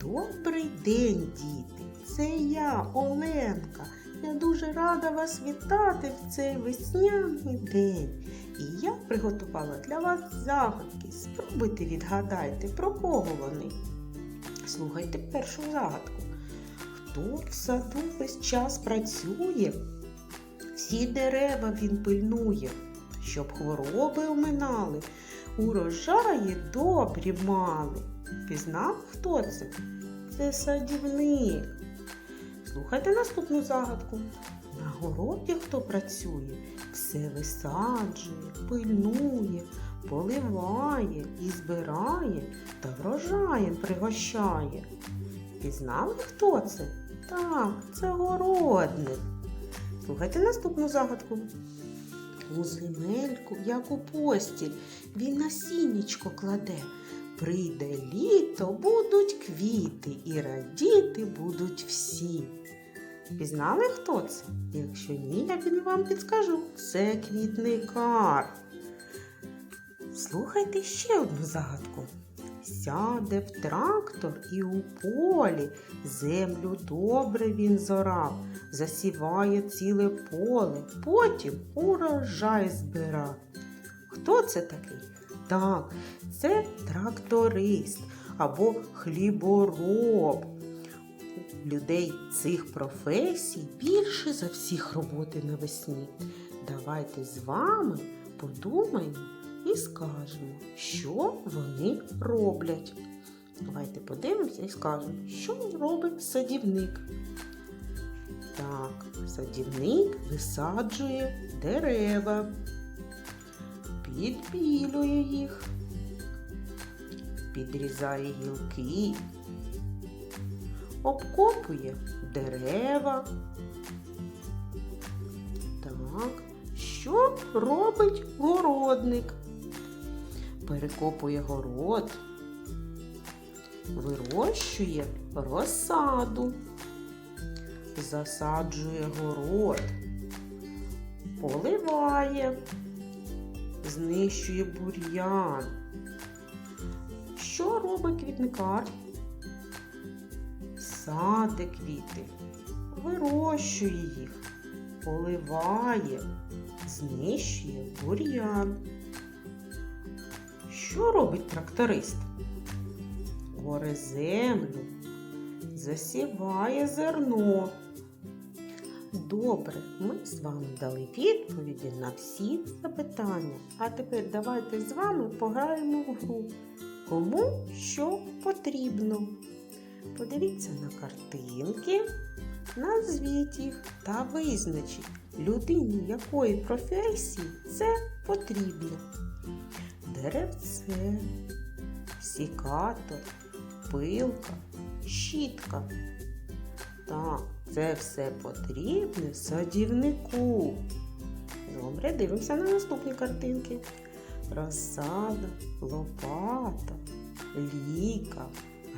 Добрий день, діти! Це я, Оленка. Я дуже рада вас вітати в цей весняний день. І я приготувала для вас загадки. Спробуйте відгадайте, про кого вони. Слухайте першу загадку. Хто в саду весь час працює? Всі дерева він пильнує, щоб хвороби оминали, урожаї добрі мали. Пізнав, хто це? Це садівник. Слухайте наступну загадку. На городі хто працює, все висаджує, пильнує, поливає і збирає та врожаєм пригощає. Пізнали, хто це? Так, це городник. Слухайте наступну загадку. У земельку, як у постіль, він насіннячко кладе. Прийде літо, будуть квіти, і радіти будуть всі. Пізнали, хто це? Якщо ні, я він вам підскажу. Це квітникар. Слухайте ще одну загадку. Сяде в трактор і у полі землю добре він зорав, засіває ціле поле, потім урожай збирав. Хто це такий? Так, це тракторист або хлібороб. Людей цих професій більше за всіх роботи навесні. Давайте з вами подумаємо і скажемо, що вони роблять. Давайте подивимося і скажемо, що робить садівник. Так, садівник висаджує дерева, підпілює їх, підрізає гілки, обкопує дерева. Так, що робить городник? Перекопує город, вирощує розсаду, засаджує город, поливає, знищує бур'ян. Що робить квітникар? Саде квіти, вирощує їх, поливає, знищує бур'ян. Що робить тракторист? Горе землю, засіває зерно. Добре, ми з вами дали відповіді на всі запитання. А тепер давайте з вами пограємо в гру. Кому що потрібно. Подивіться на картинки, назвіть їх та визначіть, людині якої професії це потрібно. Деревце, сікатор, пилка, щітка. Так, це все потрібне садівнику. Добре, дивимося на наступні картинки. Розсада, лопата, ліка,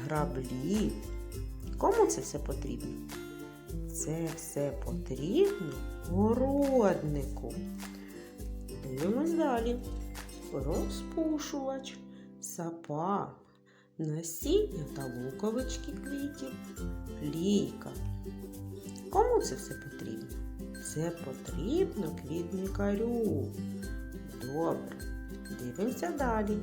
граблі. Кому це все потрібно? Це все потрібно городнику. Дивимось далі. Розпушувач, сапа, насіння та луковички квітів, лійка. Кому це все потрібно? Це потрібно квітникарю. Добре, дивимося далі.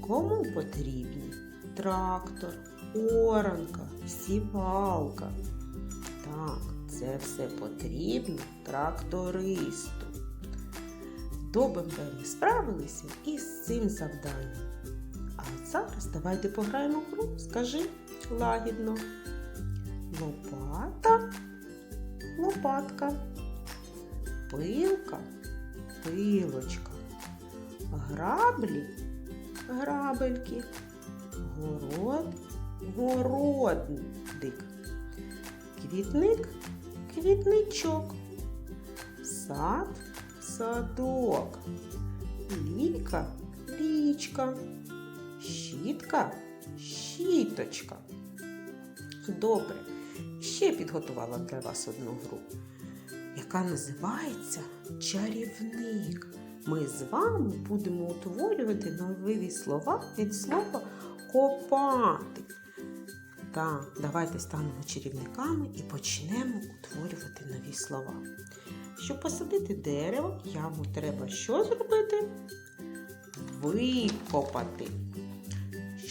Кому потрібні трактор, оранка, сівалка? Так, це все потрібно трактористу. Добре ми справилися із цим завданням. А зараз давайте пограємо в гру. Скажи лагідно. Лопата, лопатка, пилка, пилочка, граблі, грабельки, город, городник, квітник, квітничок, сад, садок, ліка, лічка, щітка, щіточка. Добре, ще підготувала для вас одну гру, яка називається чарівник. Ми з вами будемо утворювати нові слова від слова копати. Так, давайте станемо чарівниками і почнемо утворювати нові слова. Щоб посадити дерево, яму треба що зробити? Викопати.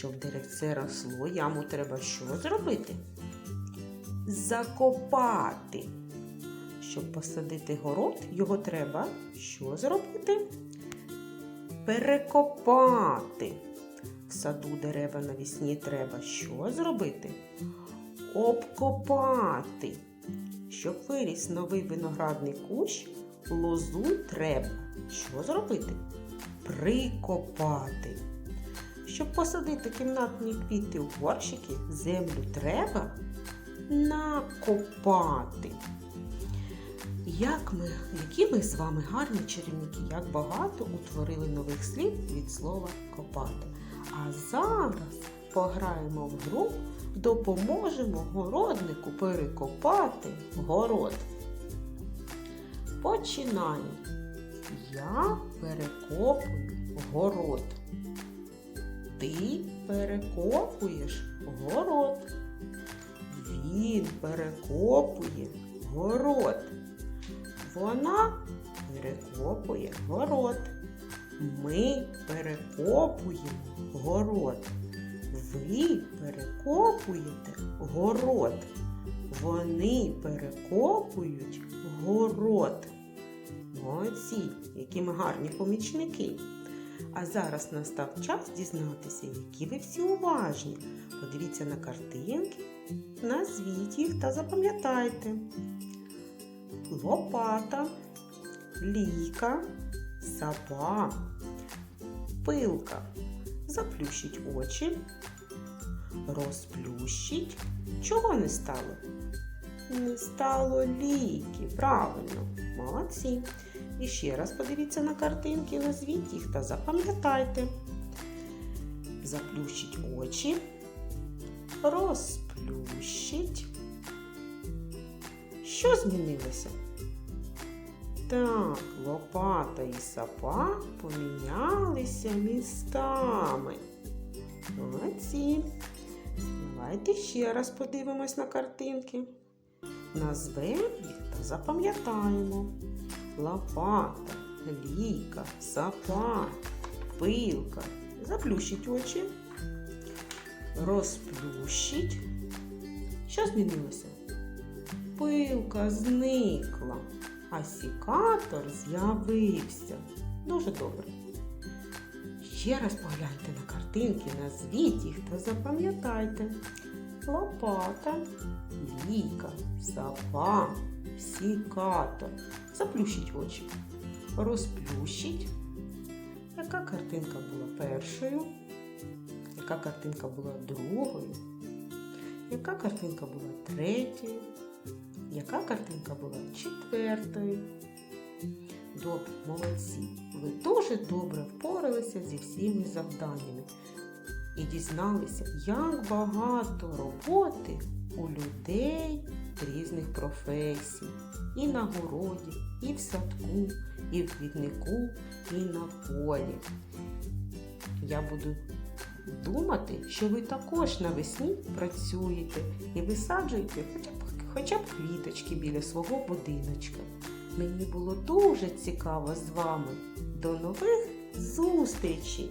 Щоб деревце росло, яму треба що зробити? Закопати. Щоб посадити город, його треба що зробити? Перекопати. В саду дерева навісні треба що зробити? Обкопати. Щоб виріс новий виноградний кущ, лозу треба що зробити? Прикопати. Щоб посадити кімнатні квіти у горщики, землю треба накопати. Як ми, які ми з вами гарні чарівники, як багато утворили нових слів від слова копати. А зараз пограємо в гру, допоможемо городнику перекопати город. Починаємо. Я перекопую город. Ти перекопуєш город. Він перекопує город. Вона перекопує город. Ми перекопуємо город. Ви перекопуєте город. Вони перекопують город. Молодці, які ми гарні помічники. А зараз настав час дізнатися, які ви всі уважні. Подивіться на картинки, назвіть їх та запам'ятайте. Лопата, лійка, сапа, пилка. Заплющіть очі, розплющіть. Чого не стало? Не стало ліки, правильно, молодці. І ще раз подивіться на картинки, назвіть їх та запам'ятайте. Заплющіть очі, розплющіть. Що змінилося? Так, лопата і сапа помінялися містами. Молодці. Давайте ще раз подивимось на картинки. Назвемо їх та запам'ятаємо. Лопата, лійка, сапа, пилка. Заплющіть очі. Розплющіть. Що змінилося? Пилка зникла, а сікатор з'явився. Дуже добре. Ще раз погляньте на картинки, назвіть їх та запам'ятайте. Лопата, лійка, сапа, сікатор. Заплющіть очі. Розплющіть. Яка картинка була першою? Яка картинка була другою? Яка картинка була третьою? Яка картинка була четвертою? Добре, молодці. Ви дуже добре впоралися зі всіми завданнями і дізналися, як багато роботи у людей різних професій. І на городі, і в садку, і в квітнику, і на полі. Я буду думати, що ви також навесні працюєте і висаджуєте хоча б, хоча б квіточки біля свого будиночка. Мені було дуже цікаво з вами. До нових зустрічей!